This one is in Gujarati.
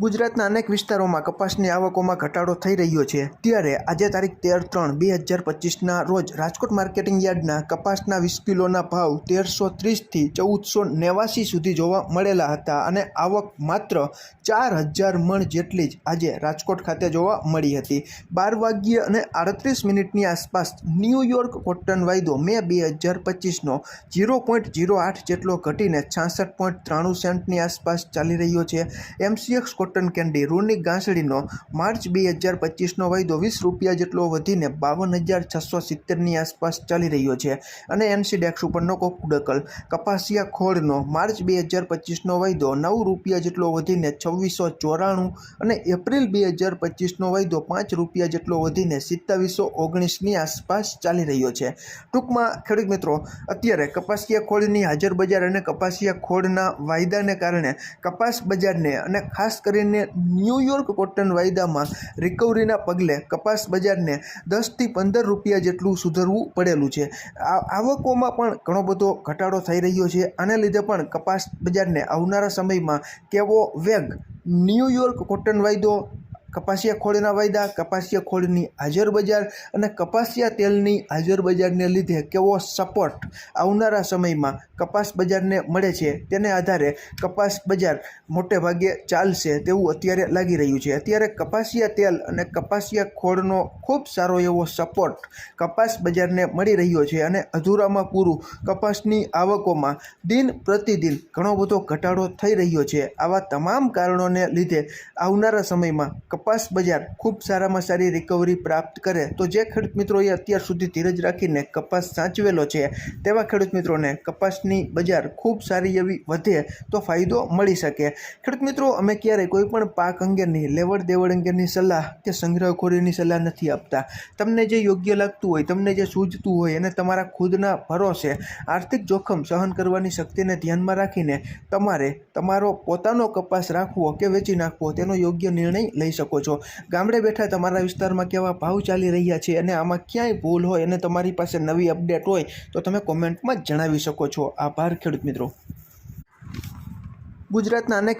ગુજરાતના અનેક વિસ્તારોમાં કપાસની આવકોમાં ઘટાડો થઈ રહ્યો છે. ત્યારે આજે તારીખ તેર ત્રણ બે હજાર પચીસના રોજ રાજકોટ માર્કેટિંગ યાર્ડના કપાસના વીસ કિલોના ભાવ તેરસો ત્રીસથી ચૌદસો નેવાસી સુધી જોવા મળેલા હતા અને આવક માત્ર ચાર હજાર મણ જેટલી જ આજે રાજકોટ ખાતે જોવા મળી હતી. બાર વાગ્યે અને આડત્રીસ મિનિટની આસપાસ ન્યૂયોર્ક કોટન વાયદો મે બે હજાર પચીસનો જીરો પોઈન્ટ જીરો આઠ જેટલો ઘટીને છાસઠ પોઈન્ટ ત્રાણું સેન્ટની આસપાસ ચાલી રહ્યો છે. એમસીએક્સ કોટન કેન્ડી રૂની ગાંસડીનો માર્ચ બે હજાર પચીસનો વાયદો વીસ રૂપિયા જેટલો વધીને બાવન હજાર છસો સિત્તેરની આસપાસ ચાલી રહ્યો છે. અને એનસીડેક્સ ઉપરનો કોકુડકલ કપાસિયા ખોળનો માર્ચ બે હજાર પચીસનો વાયદો નવ રૂપિયા જેટલો વધીને છવ્વીસો ચોરાણું અને એપ્રિલ બે હજાર પચીસનો વાયદો પાંચ રૂપિયા જેટલો વધીને સિત્તાવીસો ઓગણીસની આસપાસ ચાલી રહ્યો છે. ટૂંકમાં, ખેડૂત મિત્રો, અત્યારે કપાસિયા ખોળની હાજર બજાર અને કપાસિયા ખોળના વાયદાને કારણે કપાસ બજારને અને ખાસ કરીને ન્યૂયોર્ક કોટન વાયદામાં રિકવરીના પગલે કપાસ બજારને દસથી પંદર રૂપિયા જેટલું સુધરવું પડેલું છે. આવકોમાં પણ ઘણો બધો ઘટાડો થઈ રહ્યો છે. આને લીધે પણ કપાસ બજારને આવનારા સમયમાં કેવો વેગ ન્યૂયોર્ક કોટન વાયદો કપાસિયા ખોળના વાયદા, કપાસિયા ખોળની હાજર બજાર અને કપાસિયા તેલની હાજર બજારને લીધે કેવો સપોર્ટ આવનારા સમયમાં કપાસ બજારને મળે છે તેને આધારે કપાસ બજાર મોટે ભાગે ચાલશે તેવું અત્યારે લાગી રહ્યું છે. અત્યારે કપાસિયા તેલ અને કપાસિયા ખોળનો ખૂબ સારો એવો સપોર્ટ કપાસ બજારને મળી રહ્યો છે અને અધૂરામાં પૂરું કપાસની આવકોમાં દિન પ્રતિદિન ઘણો બધો ઘટાડો થઈ રહ્યો છે. આવા તમામ કારણોને લીધે આવનારા સમયમાં કપાસ બજાર ખૂબ સારામાં સારી રિકવરી પ્રાપ્ત કરે, તો જે ખેડૂત મિત્રોએ અત્યાર સુધી ધીરજ રાખીને કપાસ સાચવેલો છે, તેવા ખેડૂત મિત્રોને કપાસની બજાર ખૂબ સારી એવી વધે તો ફાયદો મળી શકે. ખેડૂત મિત્રો, અમે ક્યારેય કોઈપણ પાક અંગેની લેવડ દેવડ અંગેની સલાહ કે સંગ્રહખોરીની સલાહ નથી આપતા. તમને જે યોગ્ય લાગતું હોય, તમને જે સૂઝતું હોય અને તમારા ખુદના ભરોસે, આર્થિક જોખમ સહન કરવાની શક્તિને ધ્યાનમાં રાખીને તમારે તમારો પોતાનો કપાસ રાખવો કે વેચી નાખવો, તેનો યોગ્ય નિર્ણય લઈ શકો છો. ગામડે બેઠા તમારા વિસ્તારમાં કેવા ભાવ ચાલી રહ્યા છે અને આમાં ક્યાંય ભૂલ હોય અને તમારી પાસે નવી અપડેટ હોય તો તમે કોમેન્ટમાં જણાવી શકો છો. આભાર, ખેડૂત મિત્રો. ગુજરાતના અનેક